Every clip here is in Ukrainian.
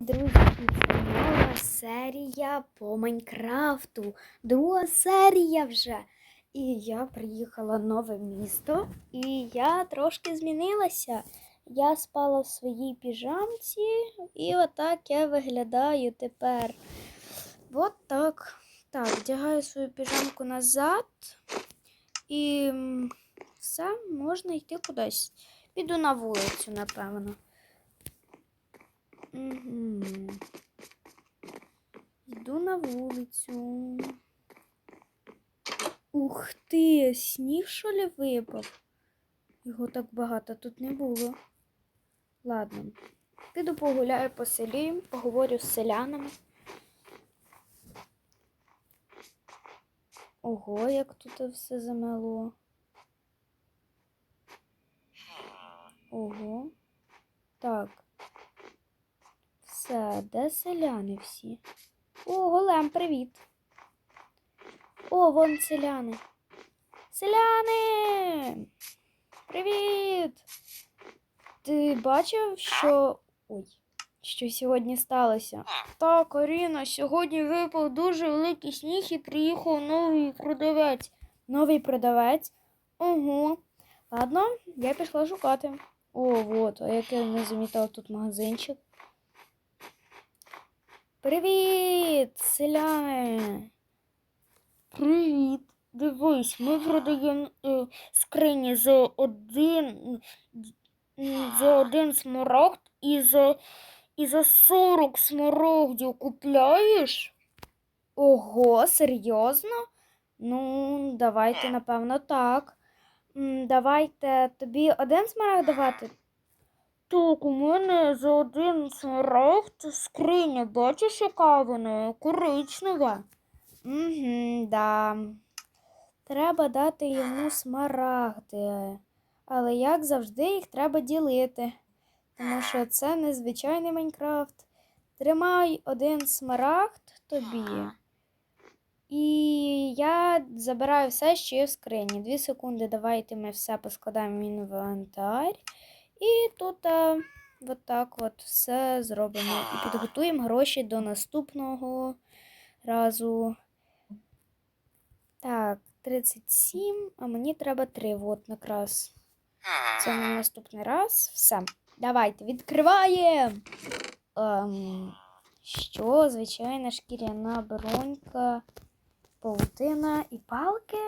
Друзі, нова серія по Майнкрафту. Друга серія вже. І я приїхала в нове місто, і я трошки змінилася. Я спала в своїй піжамці, і отак я виглядаю тепер. От так. Так, вдягаю свою піжамку назад. І все, можна йти кудись. Піду на вулицю, напевно. Угу. Йду на вулицю. Ух ти, сніг що ли випав? Його так багато тут не було. Ладно, піду погуляю по селі, поговорю з селянами. Ого, як тут все замело. Ого. Так. Все, де селяни всі? О, голем, привіт. О, вон селяни. Селяни! Привіт! Ти бачив, що. Ой, що сьогодні сталося? Так, Аріна, сьогодні випав дуже великий сніг і приїхав новий продавець. Новий продавець? Ого. Ладно, я пішла шукати. О, от, а як не замітав тут магазинчик. Привіт, селяни! Привіт! Дивись, ми продаємо е, скрині за один, за один смарагд і за, і за 40 смарагдів купляєш? Ого, серйозно? Ну, давайте, напевно, так. Давайте тобі один смарагд давати. Так, у мене за один смарагд скриня, бачиш, яка вона коричнева. Угу, да. Треба дати йому смарагди. Але як завжди їх треба ділити. Тому що це незвичайний Майнкрафт. Тримай один смарагд тобі. І я забираю все, що є в скрині. Дві секунди, давайте ми все поскладаємо в інвентар. І тут а, от так от все зробимо. І підготуємо гроші до наступного разу. Так, 37, а мені треба 3. От якраз. Це на наступний раз. Все. Давайте відкриваємо. Ем, що? Звичайна шкіряна бронька, паутина і палки.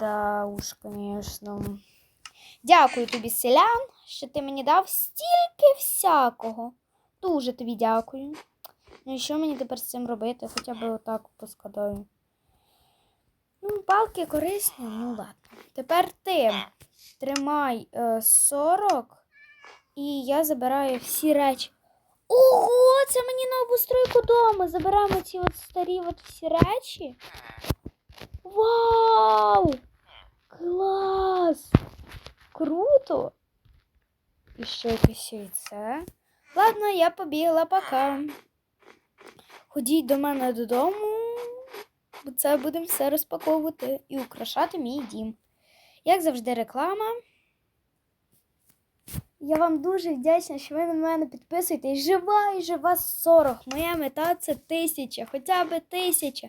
Да уж, звісно. Дякую тобі, селян, що ти мені дав стільки всякого. Дуже тобі дякую. Ну і що мені тепер з цим робити? Хоча б отак поскладаю. Ну, палки корисні, ну ладно. Тепер ти тримай е, 40 і я забираю всі речі. Ого, це мені на обустройку дому. Забираємо ці от старі от всі речі. Вау! Клас! Круто! І ще якесь яйце. Ладно, я побігла пока. Ходіть до мене додому, бо це будемо все розпаковувати і украшати мій дім. Як завжди, реклама. Я вам дуже вдячна, що ви на мене підписуєтесь. Жива і жива 40. Моя мета це тисяча, хоча б тисяча.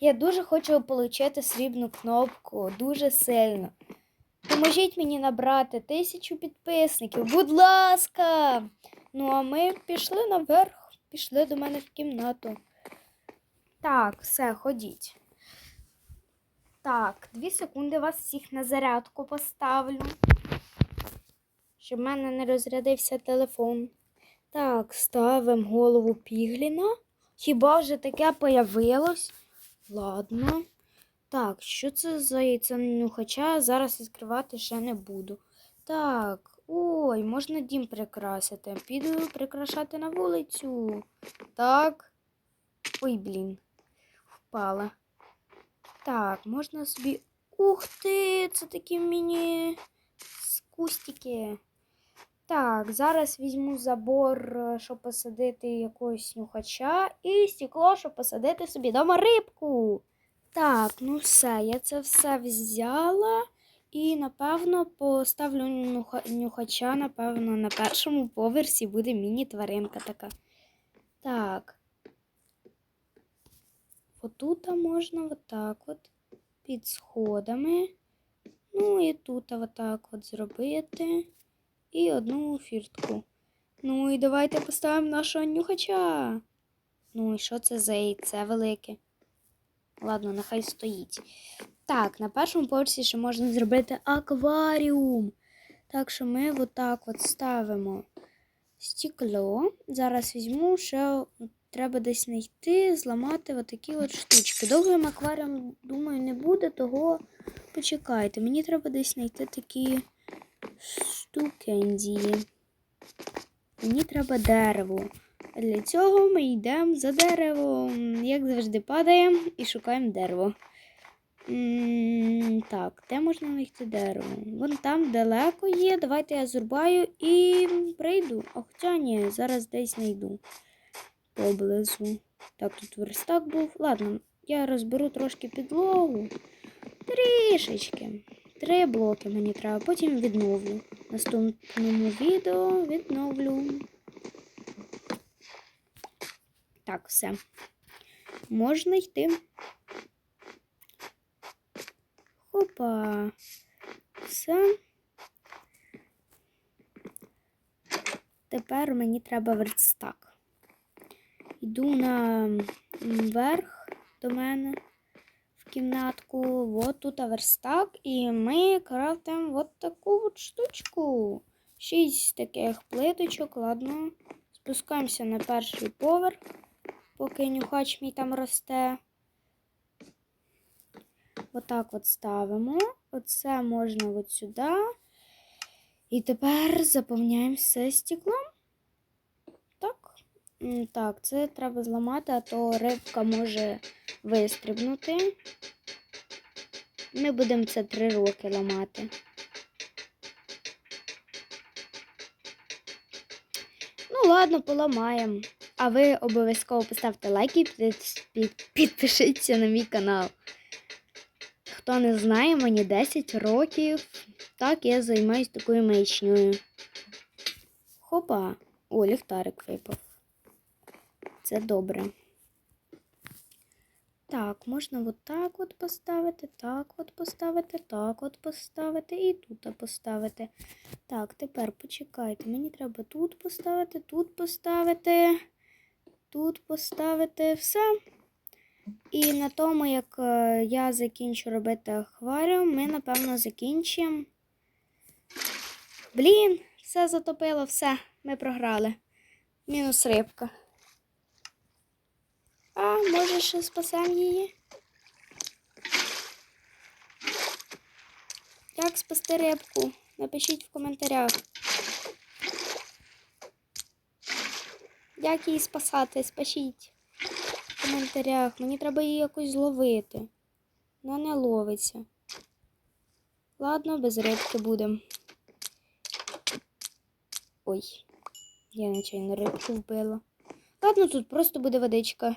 Я дуже хочу отримати срібну кнопку, дуже сильно. Поможіть мені набрати тисячу підписників, будь ласка. Ну, а ми пішли наверх, пішли до мене в кімнату. Так, все, ходіть. Так, дві секунди вас всіх на зарядку поставлю. Щоб в мене не розрядився телефон. Так, ставимо голову Пігліна. Хіба вже таке появилось? Ладно. Так, що це за яйценюхача? Зараз відкривати ще не буду. Так, ой, можна дім прикрасити. Піду прикрашати на вулицю. Так. Ой, блін. Впала. Так, можна собі. Ух ти! Це такі міні кустики. Так, зараз візьму забор, е, щоб посадити якогось нюхача, і стекло, щоб посадити собі дома рибку. Так, ну все, я це все взяла. І, напевно, поставлю нюха- нюхача, напевно, на першому поверсі буде міні-тваринка така. Так. Отут можна отак от під сходами. Ну і тут отак от зробити. І одну фіртку. Ну і давайте поставимо нашого нюхача. Ну і що це за яйце велике? Ладно, нехай стоїть. Так, на першому поверсі ще можна зробити акваріум. Так що ми отак от ставимо стекло. Зараз візьму, ще треба десь знайти, зламати отакі от штучки. Довгим акваріум, думаю, не буде, того почекайте. Мені треба десь знайти такі штукензії. Мені треба дерево. Для цього ми йдемо за деревом. Як завжди, падаємо і шукаємо дерево. Так, де можна знайти дерево? Вон там далеко є. Давайте я зрубаю і прийду. А хоча ні, зараз десь знайду поблизу. Так, тут верстак був. Ладно, я розберу трошки підлогу. Трішечки. Три блоки мені треба, потім відновлю. Наступному відео відновлю. Так, все. Можна йти. Хопа. Все. Тепер мені треба верстак. Йду на верх до мене в кімнатку. От тут верстак, і ми крафтимо от таку от штучку. Шість таких плиточок, ладно. Спускаємося на перший поверх, поки нюхач мій там росте. Отак от ставимо. Оце можна от сюди. І тепер заповняємо все стеклом. Так. Так, це треба зламати, а то рибка може вистрибнути. Ми будемо це три роки ламати. Ну, ладно, поламаємо. А ви обов'язково поставте лайк і під- під- підпишіться на мій канал. Хто не знає, мені 10 років. Так, я займаюся такою маячнею. Хопа. О, ліхтарик випав. Це добре. Так, можна от так от поставити, так от поставити, так от поставити і тут поставити. Так, тепер почекайте. Мені треба тут поставити, тут поставити, тут поставити все. І на тому, як е, я закінчу робити акваріум, ми, напевно, закінчимо. Блін, все затопило, все, ми програли. Мінус рибка. А, може, ще спасемо її? Як спасти рибку? Напишіть в коментарях. Як її спасати? Спашіть в коментарях. Мені треба її якось зловити. Вона не ловиться. Ладно, без рибки будемо. Ой, я нечайно рибку вбила. Ладно, тут просто буде водичка.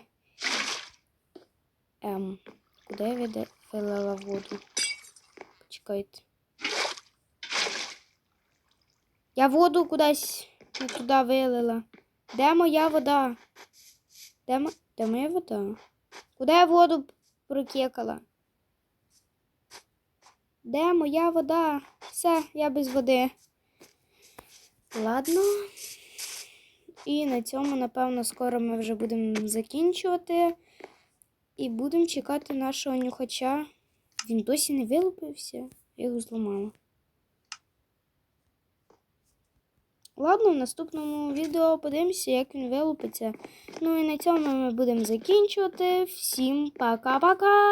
Ем, куди я вилила воду? Почекайте. Я воду кудись не туди вилила. Де моя вода? Де, мо- де моя вода? Куди я воду прокекала? Де моя вода? Все, я без води. Ладно. І на цьому, напевно, скоро ми вже будемо закінчувати. І будемо чекати нашого нюхача. Він досі не вилупився, я його зламала. Ладно, в наступному відео подивимося, як він вилупиться. Ну і на цьому ми будемо закінчувати. Всім пока-пока!